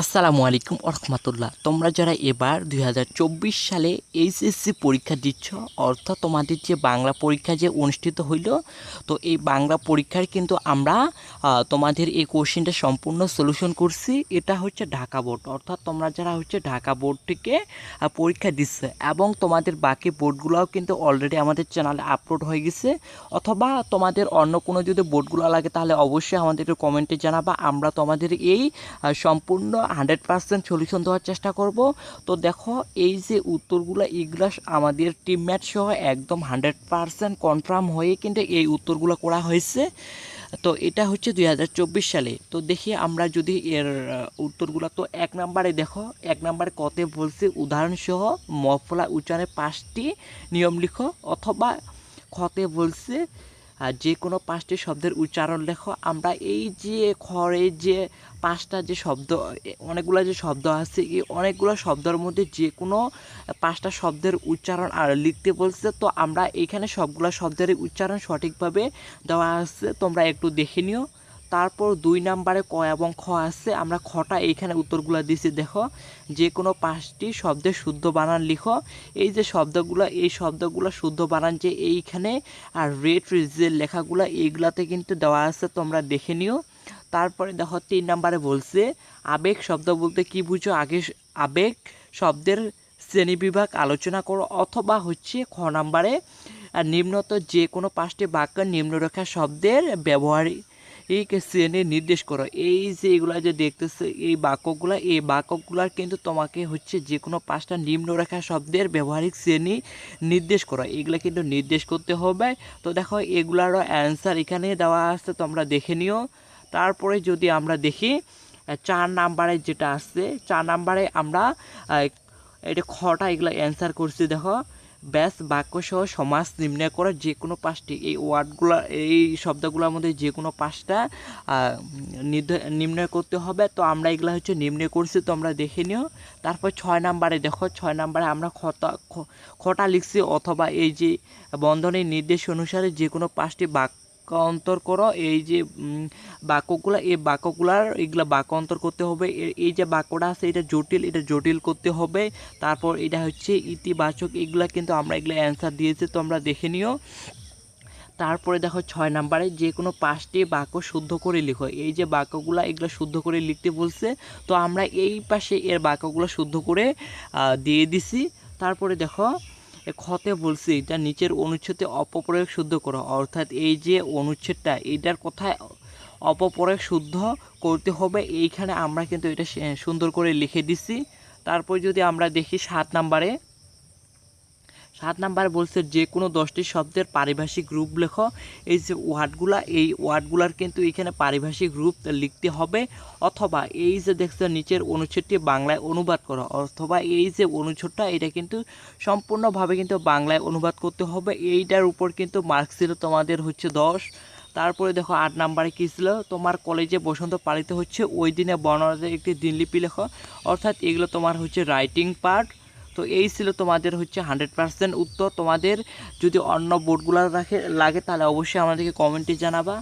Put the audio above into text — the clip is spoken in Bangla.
আসসালামু আলাইকুম রহমতুল্লাহ। তোমরা যারা এবার দু হাজার চব্বিশ সালে এইচএসসি পরীক্ষা দিচ্ছ, অর্থাৎ তোমাদের যে বাংলা পরীক্ষা যে অনুষ্ঠিত হইল, তো এই বাংলা পরীক্ষার কিন্তু আমরা তোমাদের এই কোশ্চেনটা সম্পূর্ণ সলিউশন করছি। এটা হচ্ছে ঢাকা বোর্ড। অর্থাৎ তোমরা যারা হচ্ছে ঢাকা বোর্ড থেকে পরীক্ষা দিচ্ছে এবং তোমাদের বাকি বোর্ডগুলোও কিন্তু অলরেডি আমাদের চ্যানেলে আপলোড হয়ে গেছে, অথবা তোমাদের অন্য কোনো যদি বোর্ডগুলো লাগে তাহলে অবশ্যই আমাদেরকে কমেন্টে জানাবা। আমরা তোমাদের এই সম্পূর্ণ হান্ড্রেড পার্সেন্ট সলিউশন দেওয়ার চেষ্টা করব। তো দেখো, এই যে উত্তরগুলো, এগুলো আমাদের টিমমেট সহ একদম হান্ড্রেড পার্সেন্ট কনফার্ম হয়ে কিন্তু এই উত্তরগুলো করা হয়েছে। তো এটা হচ্ছে দু হাজার চব্বিশ সালে। তো দেখি আমরা যদি এর উত্তরগুলো, তো এক নাম্বারে দেখো, এক নাম্বারে কতে বলছে? উদাহরণসহ মফলা উচ্চারণের পাঁচটি নিয়ম লিখো, অথবা খতে বলছে? যে কোনো পাঁচটি শব্দের উচ্চারণ লেখো। আমরা এই যে খড়ের যে পাঁচটা যে শব্দ, অনেকগুলো যে শব্দ আছে, এই অনেকগুলো শব্দের মধ্যে যে কোনো পাঁচটা শব্দের উচ্চারণ আর লিখতে বলছে, তো আমরা এখানে সবগুলো শব্দের উচ্চারণ সঠিকভাবে দেওয়া আছে। তোমরা একটু দেখে নিও। তারপর দুই নাম্বারে ক এবং খ আছে। আমরা খটা এইখানে উত্তরগুলো দিছি, দেখো। যে কোনো পাঁচটি শব্দের শুদ্ধ বানান লিখো। এই যে শব্দগুলো, এই শব্দগুলো শুদ্ধ বানান যে এইখানে আর রেড যে লেখাগুলো, এইগুলাতে কিন্তু দেওয়া আছে, তোমরা দেখে নিও। তারপরে দেখো, তিন নাম্বারে বলছে, আবেগ শব্দ বলতে কি বুঝো? আগে আবেগ শব্দের শ্রেণীবিভাগ আলোচনা করো, অথবা হচ্ছে খ নাম্বারে নিম্নত যে কোনো পাঁচটি বাক্য নিম্নরেখা শব্দের ব্যবহার এই শ্রেণি নির্দেশ করো। এই যে এগুলা যে দেখতেছে, এই বাক্যগুলা, এই বাক্যগুলার কিন্তু তোমাকে হচ্ছে যে কোনো পাঁচটা নিম্নরেখা শব্দের ব্যবহারিক শ্রেণি নির্দেশ করো। এগুলা কিন্তু নির্দেশ করতে হবে। তো দেখো, এগুলারও অ্যান্সার এখানে দেওয়া আছে, তোমরা দেখে নিও। তারপরে যদি আমরা দেখি চার নাম্বারে যেটা আসছে, চার নাম্বারে আমরা এটা খটা এগুলো অ্যান্সার করছি, দেখো। ব্যাস বাক্য সহ সমাজ নির্ণয় করা যে কোনো পাঁচটি। এই ওয়ার্ডগুলো, এই শব্দগুলোর মধ্যে যে কোনো পাঁচটা নির্ণয় করতে হবে। তো আমরা এগুলো হচ্ছে নির্ণয় করছি, তো আমরা দেখে নিও। তারপর ছয় নাম্বারে দেখো, ছয় নাম্বারে আমরা খতা খটা লিখছি, অথবা এই যে বন্ধনের নির্দেশ অনুসারে যে কোনো পাঁচটি বাক্য অন্তর করো, এই যে বাক্যগুলো, এই বাক্যগুলার এগুলা বাক্য অন্তর করতে হবে। এই যে বাক্যটা আছে, এটা জটিল এটা জটিল করতে হবে। তারপর এটা হচ্ছে ইতিবাচক, এগুলা কিন্তু আমরা এগুলো অ্যান্সার দিয়েছি তো আমরা দেখে নিও। তারপরে দেখো ছয় নাম্বারে, যে কোনো পাঁচটি বাক্য শুদ্ধ করে লিখো। এই যে বাক্যগুলো এগুলো শুদ্ধ করে লিখতে বলছে, তো আমরা এই পাশে এর বাক্যগুলো শুদ্ধ করে দিয়ে দিছি। তারপরে দেখো খতে বলছি, এটা নিচের অনুচ্ছেদে অপপ্রয়োগ শুদ্ধ করো। অর্থাৎ এই যে অনুচ্ছেদটা, এটার কোথায় অপপ্রয়োগ শুদ্ধ করতে হবে, এইখানে আমরা কিন্তু এটা সুন্দর করে লিখে দিছি। তারপর যদি আমরা দেখি সাত নাম্বারে সাত নাম্বার বলছে যে কোনো দশটি শব্দের পারিভাষিক রূপ লেখো। এই যে ওয়ার্ডগুলা, এই ওয়ার্ডগুলার কিন্তু এখানে পারিভাষিক রূপ লিখতে হবে। অথবা এই যে দেখছ নিচের অনুচ্ছেদটি বাংলায় অনুবাদ করো, অথবা এই যে অনুচ্ছেদটা, এটা কিন্তু সম্পূর্ণভাবে কিন্তু বাংলায় অনুবাদ করতে হবে। এইটার উপর কিন্তু মার্কস ছিল তোমাদের হচ্ছে দশ। তারপরে দেখো আট নাম্বারে কী ছিল? তোমার কলেজে বসন্ত পালিত হচ্ছে, ওই দিনে বর্ণনাদের একটি দিনলিপি লেখো। অর্থাৎ এগুলো তোমার হচ্ছে রাইটিং পার্ট তো এই ছিল তোমাদের হচ্ছে হান্ড্রেড পার্সেন্ট উত্তর। তোমাদের যদি অন্য বোর্ডগুলো রাখে লাগে তাহলে অবশ্যই আমাদেরকে কমেন্টে জানাবা।